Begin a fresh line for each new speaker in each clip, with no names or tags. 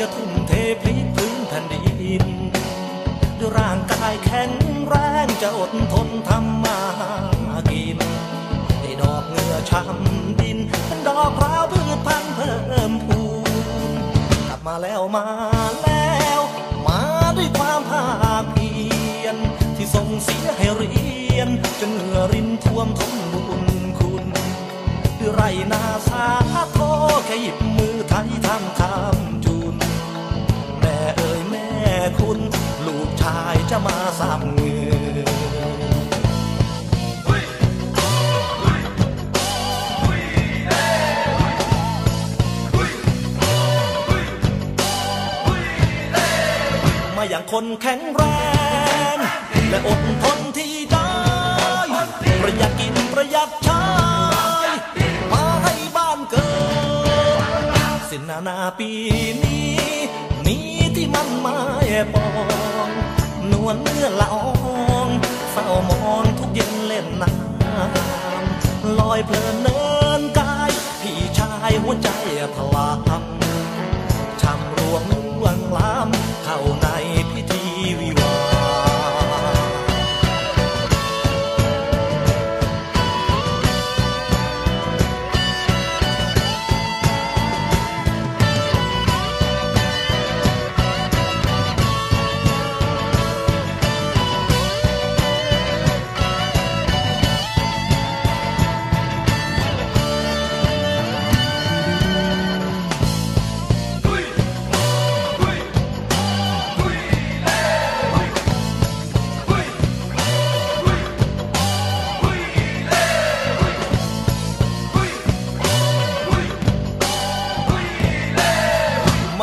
จะทุ่มเทพลิกพื้นแผ่นดินด้วยร่างกายแข็งแรงจะอดทนทำมากินให้ดอกเงือช้ำดินเป็นดอกราวพืชพันธุ์เพิ่มพูนกลับมาแล้วมาแล้ว มาด้วยความภาคเพียรที่ส่งเสียให้เรียนจนเหงื่อรินท่วมท้นบุญคุณด้วยไรนาสา จะมาสามเงือมาอย่างคนแข็งแรง และอดทนที่ได้ ประหยัดกินประหยัดใช้มาให้บ้านเกิด สินนานาปีนี้นี้ที่มันมายปอง นวลเมื่อละอองเฝ้ามองทุกเย็นเล่นน้ำลอยเพลินเนินกาย พี่ชายหัวใจทลาม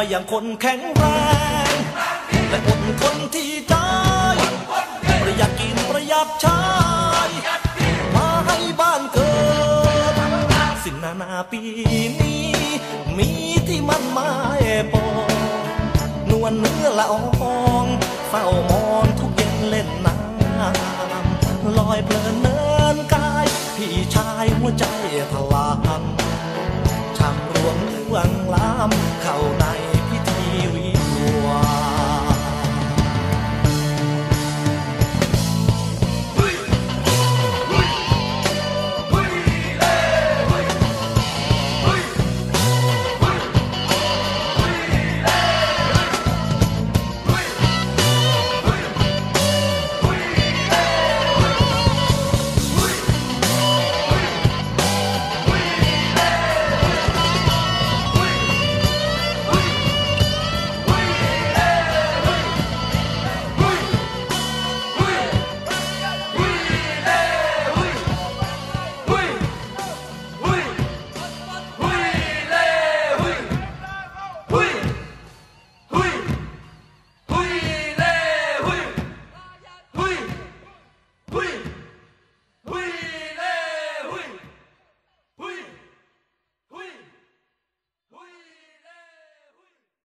มาอย่างคนแข็งแรง และอดทนที่ใจประหยัดกินประหยัดใช้มาให้บ้านเกิด สินนานาปีนี้ มีที่มันมายปองนวลเนื้อละอองเฝ้ามองทุกเย็นเล่นน้ำลอยเพลินเนินกาย พี่ชายหัวใจทลามช่ำรวงล่วงล้ำเข้า